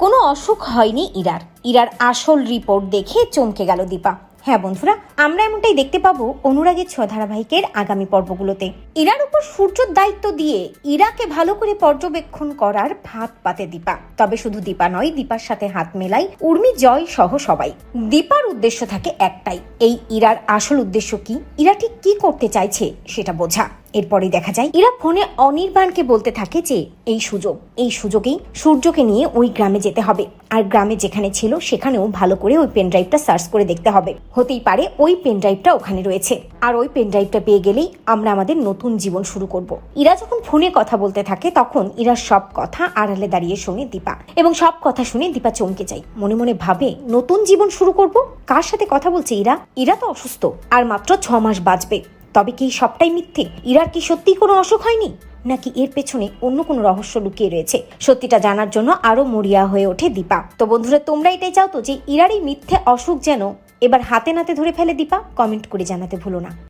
কোনো অসুখ হয়নি ইরার। ইরার আসল রিপোর্ট দেখে চমকে গেল দীপা। হ্যাঁ বন্ধুরা, আমরা এমনটাই দেখতে পাবো অনুরাগের ছ ধারাবাহিকের আগামী পর্বগুলোতে। ইরার উপর সূর্যর দায়িত্ব দিয়ে ইরাকে ভালো করে পর্যবেক্ষণ করার ভাত পাতে দীপা। তবে শুধু দীপা নয়, দীপার সাথে হাত মেলাই উর্মি জয় সহ সবাই। দীপার উদ্দেশ্য থাকে একটাই, এই ইরার আসল উদ্দেশ্য কি? ইরা ঠিক কি করতে চাইছে সেটা বোঝা। এরপরেই দেখা যায়, ইরা ফোনে অনির্বাণকে বলতে থাকে যে, এই সুযোগ, এই সুযোগেই সূর্যকে নিয়ে ওই গ্রামে যেতে হবে। আর গ্রামে যেখানে ছিল, সেখানেও ভালো করে ওই পেন ড্রাইভটা সার্চ করে দেখতে হবে। হতেই পারে ওই পেন ড্রাইভটা ওখানে রয়েছে। আর ওই পেন ড্রাইভটা পেয়ে গেলেই আমরা আমাদের নতুন জীবন শুরু করব। ইরা যখন ফোনে কথা বলতে থাকে, তখন ইরার সব কথা আড়ালে দাঁড়িয়ে শোনে দীপা। এবং সব কথা শুনে দীপা চমকে যায়। মনে মনে ভাবে, নতুন জীবন শুরু করব? কার সাথে কথা বলছে ইরা? ইরা তো অসুস্থ। আর মাত্র ছ মাস বাঁচবে। তবে কি সবটাই মিথ্যে? ইরার কি সত্যি কোনো অসুখ হয়নি? নাকি এর পেছনে অন্য কোনো রহস্য লুকিয়ে রয়েছে? সত্যিটা জানার জন্য আরও মরিয়া হয়ে ওঠে দীপা। তো বন্ধুরা তোমরা এটাই চাও তো যে ইরারই মিথ্যে অসুখ যেন এবার হাতে নাতে ধরে ফেলে দীপা? কমেন্ট করে জানাতে ভুলো না।